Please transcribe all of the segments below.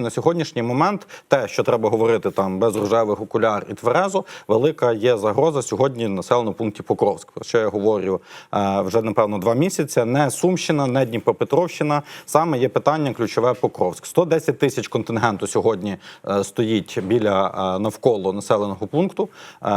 На сьогоднішній момент те, що треба говорити там без рожевих окуляр і тверезо, велика є загроза сьогодні в населеному пункті Покровськ. Про що я говорю е, вже напевно два місяці. Не Сумщина, не Дніпропетровщина. Саме є питання ключове Покровськ. 110 тисяч контингенту сьогодні е, стоїть біля е, навколо населеного пункту.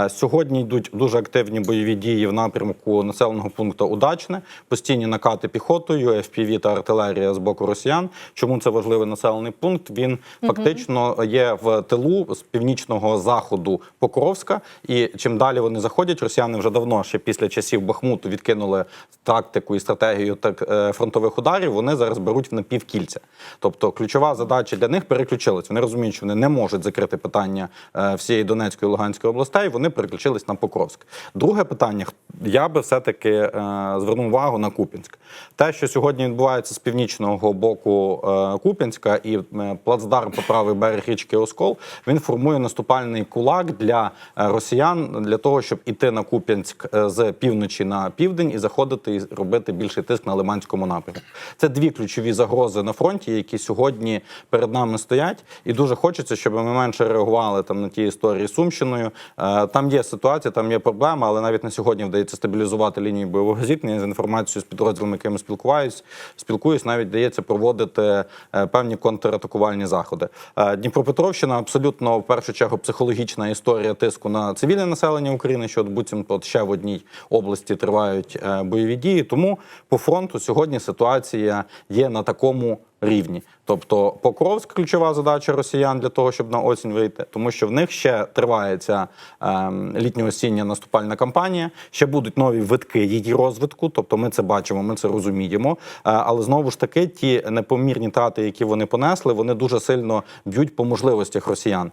Сьогодні йдуть дуже активні бойові дії в напрямку населеного пункту Удачне, постійні накати піхотою, FPV та артилерія з боку росіян. Чому це важливий населений пункт? Він фактично є в тилу з північного заходу Покровська. І чим далі вони заходять, росіяни вже давно, ще після часів Бахмуту, відкинули тактику і стратегію так е, фронтових ударів. Вони зараз беруть в напівкільця. Тобто, ключова задача для них переключилась. Вони розуміють, що вони не можуть закрити питання е, всієї Донецької і Луганської областей. Вони переключились на Покровськ. Друге питання: я би все таки е, звернув увагу на Купінськ. Те, що сьогодні відбувається з північного боку Купінська і е, плацдарм по правий берег річки Оскол, він формує наступальний кулак для е, росіян для того, щоб іти на Куп'янськ е, з півночі на південь і заходити і робити більший тиск на Лиманському напрямку. Це дві ключові загрози на фронті, які сьогодні перед нами стоять. І дуже хочеться, щоб ми менше реагували там на ті історії з Сумщиною. Е, Там є ситуація, там є проблема, але навіть на сьогодні вдається стабілізувати лінію бойового зіткнення з інформацією з підрозділами, якими спілкуюсь, спілкуюсь, навіть вдається проводити певні контратакувальні заходи. Е, Дніпропетровщина абсолютно в першу чергу психологічна історія тиску на цивільне населення України, що буцімто ще в одній області тривають е, бойові дії. Тому по фронту сьогодні ситуація є на такому рівні. Тобто Покровськ ключова задача росіян для того, щоб на осінь вийти, тому що в них ще триває ця ем, літньо-осіння наступальна кампанія. Ще будуть нові витки її розвитку. Тобто, ми це бачимо, ми це розуміємо. Е, але знову ж таки, ті непомірні трати, які вони понесли, вони дуже сильно б'ють по можливостях росіян.